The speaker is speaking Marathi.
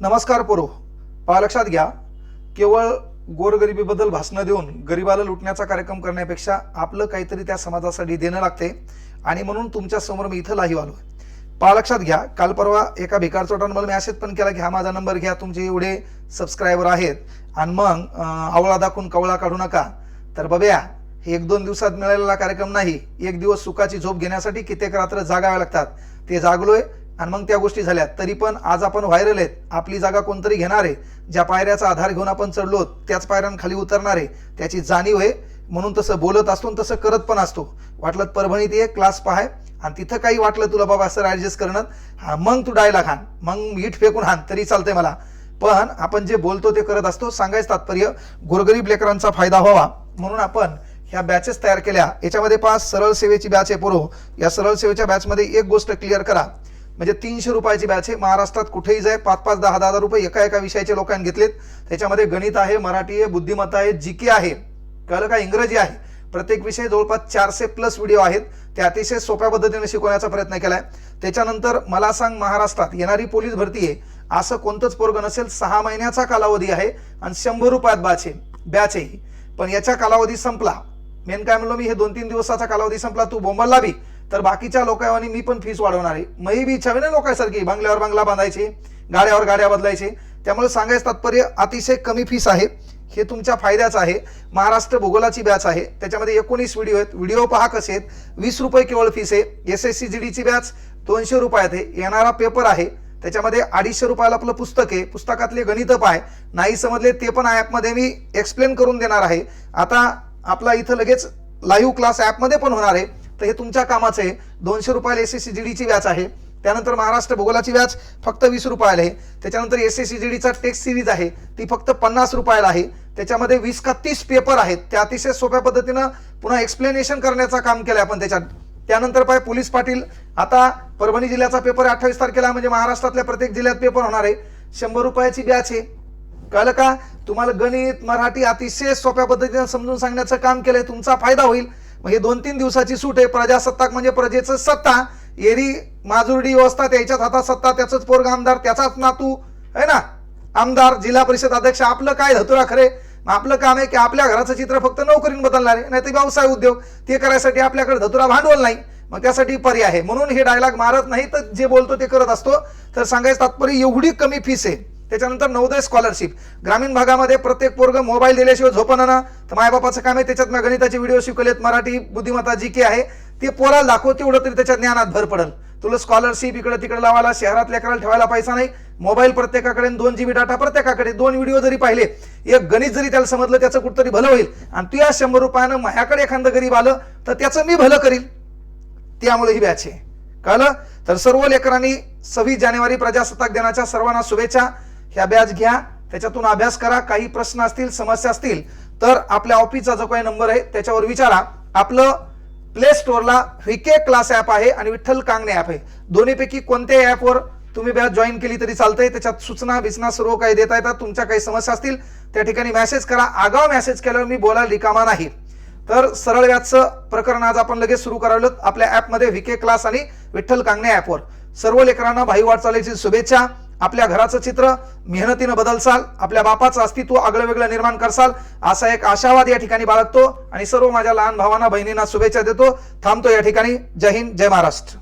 नमस्कार पोरो. पहा लक्षात घ्या. केवळ गोरगरिबीबद्दल भाषणं देऊन गरिबाला लुटण्याचा कार्यक्रम करण्यापेक्षा आपलं काहीतरी त्या समाजासाठी देणं लागते. आणि म्हणून तुमच्यासमोर मी इथं लाईव्ह आलो पहा लक्षात घ्या काल परवा एका भिकार चोटानं मला मेसेज पण केला की हा माझा नंबर घ्या तुमचे एवढे सबस्क्रायबर आहेत. आणि मग आवळा दाखवून कवळा काढू नका. तर बघ्या हे एक दोन दिवसात मिळालेला कार्यक्रम नाही एक दिवस सुखाची झोप घेण्यासाठी कित्येक रात्र जागाव्या लागतात. ते जागलोय आणि मग त्या गोष्टी झाल्या. तरी पण आज आपण व्हायरल आहेत. आपली जागा कोणतरी घेणार आहे. ज्या पायऱ्याचा आधार घेऊन आपण चढलो त्याच पायऱ्यांखाली उतरणार आहे. त्याची जाणीव आहे. म्हणून तसं बोलत असतो आणि तसं करत पण असतो. वाटलं परभणीत ये क्लास पहाय आणि तिथं काही वाटलं तुला बाबा सर ॲडजस्ट करणं. हा मग तू डायला खान. मग ईट फेकून हान तरी चालतंय मला. पण आपण जे बोलतो ते करत असतो सांगायचं तात्पर्य गोरगरीब लेकरांचा फायदा व्हावा. म्हणून आपण ह्या बॅचेस तयार केल्या. याच्यामध्ये पाच सरळ सेवेची बॅच आहे पोरो. या सरळ सेवेच्या बॅचमध्ये एक गोष्ट क्लिअर करा. म्हणजे तीनशे रुपयाची बॅच आहे. महाराष्ट्रात कुठेही जाय पाच पाच दहा दहा हजार रुपये एका एका विषयाचे लोकांनी घेतलेत. त्याच्यामध्ये गणित आहे मराठी आहे बुद्धिमत्ता आहे जी के आहे. कळलं का? इंग्रजी आहे. प्रत्येक विषय जवळपास चारशे प्लस व्हिडिओ आहेत. ते अतिशय सोप्या पद्धतीने शिकवण्याचा प्रयत्न केलाय. त्याच्यानंतर मला सांग महाराष्ट्रात येणारी पोलीस भरती आहे. असं कोणतंच पोरग नसेल सहा महिन्याचा कालावधी आहे आणि शंभर रुपयात बॅच आहे. बॅच आहे पण याच्या कालावधी संपला. मेन काय म्हणलो मी? हे दोन तीन दिवसाचा कालावधी संपला. तू बोंबलला बी. तर बाकीच्या लोकांनी मी पण फीस वाढवणार आहे. मही बी इच्छा आहे ना लोकांसारखी बंगल्यावर बंगला बांधायचे गाड्यावर गाड्या बदलायचे. त्यामुळे सांगायचं तात्पर्य अतिशय कमी फीस आहे. हे तुमच्या फायद्याचं आहे. महाराष्ट्र भूगोलाची बॅच आहे. त्याच्यामध्ये एकोणीस व्हिडिओ आहेत. व्हिडिओ पहा कसे आहेत. वीस रुपये केवळ फीस आहे. एस एस सी जी डीची बॅच दोनशे रुपयात आहे. येणारा पेपर आहे. त्याच्यामध्ये अडीचशे रुपयाला आपलं पुस्तक आहे. पुस्तकातले गणित पाय. नाही समजले ते पण ॲपमध्ये मी एक्सप्लेन करून देणार आहे. आता आपला इथं लगेच लाईव्ह क्लास ॲपमध्ये पण होणार आहे. तर हे तुमच्या कामाचं आहे. दोनशे रुपयाला एस एस सी जी डीची व्याज आहे. त्यानंतर महाराष्ट्र भूगोलाची व्याज फक्त वीस रुपयाला आहे. त्याच्यानंतर एस एस सी जी डीचा टेक्स्ट सिरीज आहे. ती फक्त पन्नास रुपयाला आहे. त्याच्यामध्ये वीस का तीस पेपर आहेत. त्या अतिशय सोप्या पद्धतीनं पुन्हा एक्सप्लेनेशन करण्याचं काम केलं आपण त्याच्यात. त्यानंतर पाय पोलीस पाटील. आता परभणी जिल्ह्याचा पेपर अठ्ठावीस तारखेला म्हणजे महाराष्ट्रातल्या प्रत्येक जिल्ह्यात पेपर होणार आहे. शंभर रुपयाची बॅच आहे. कळलं का? तुम्हाला गणित मराठी अतिशय सोप्या पद्धतीनं समजून सांगण्याचं काम केलंय. तुमचा फायदा होईल. मग हे दोन तीन दिवसाची सूट आहे. प्रजासत्ताक म्हणजे प्रजेचं सत्ता. एरी माजुर्डी व्यवस्था त्याच्याच हातात सत्ता त्याचंच पोरग आमदार त्याचाच नातू आहे ना? आमदार जिल्हा परिषद अध्यक्ष आपलं काय धतुरा खरे? मग आपलं काम आहे की आपल्या घराचं चित्र फक्त नोकरीन बदलणार आहे. नाही तर व्यवसाय उद्योग ते करायसाठी आपल्याकडे धतुरा भांडवल नाही. मग त्यासाठी पर्याय आहे. म्हणून हे डायलॉग मारत नाही तर जे बोलतो ते करत असतो. तर सांगायचं तात्पर्य एवढी कमी फीस आहे. त्याच्यानंतर नवोदय स्कॉलरशिप ग्रामीण भागामध्ये प्रत्येक पोरग मोबाईल दिल्याशिवाय झोपणं ना तर मायबापाचं काम आहे त्याच्यात गणिताचे व्हिडिओ शिकवलेत मराठी बुद्धिमत्ता जी के आहे ते पोराला दाखव तेवढं तरी त्याच्या ज्ञानात भर पडेल. तुला स्कॉलरशिप इकडे तिकडे लावायला शहरात लेकराला ठेवायला पैसा नाही. मोबाईल प्रत्येकाकडे दोन दोन जीबी डाटा प्रत्येकाकडे. दोन व्हिडिओ जरी पाहिले एक गणित जरी त्याला समजलं त्याचं कुठतरी भलं होईल. आणि तू या शंभर रुपयानं माझ्याकडे एखादं गरीब आलं तर त्याचं मी भलं करील. त्यामुळे ही बॅच आहे. कळलं? तर सर्व लेकरांनी सव्वीस जानेवारी प्रजासत्ताक दिनाच्या सर्वांना शुभेच्छा. ह्या अभ्यास घ्या त्याच्यातून अभ्यास करा काही प्रश्न असतील समस्या असतील तर आपल्या ऑफिसचा जो काही नंबर आहे त्याच्यावर विचारा. आपलं प्ले स्टोअरला व्हीके क्लास ॲप आहे आणि विठ्ठल कांगणे ॲप आहे. दोन्हीपैकी कोणत्याही ॲपवर तुम्ही बॅच जॉईन केली तरी चालतंय. त्याच्यात सूचना बिचना सर्व काही देता येतात. तुमच्या काही समस्या असतील त्या ठिकाणी मेसेज करा. आगाव मेसेज केल्यावर मी बोलायला रिकामा नाही. तर सरळ व्याजचं प्रकरण आज आपण लगेच सुरू करावलं आपल्या ॲपमध्ये व्हीके क्लास आणि विठ्ठल कांगणे ॲपवर सर्व लेकरांना भाई वाटचालीची शुभेच्छा. आपल्या घराचं चित्र मेहनतीनं बदलसाल आपल्या बापाचं अस्तित्व आगळं वेगळं निर्माण करसाल असा एक आशावाद या ठिकाणी बाळगतो आणि सर्व माझ्या लहान भावांना बहिणींना शुभेच्छा देतो. थांबतो या ठिकाणी. जय हिंद जय महाराष्ट्र.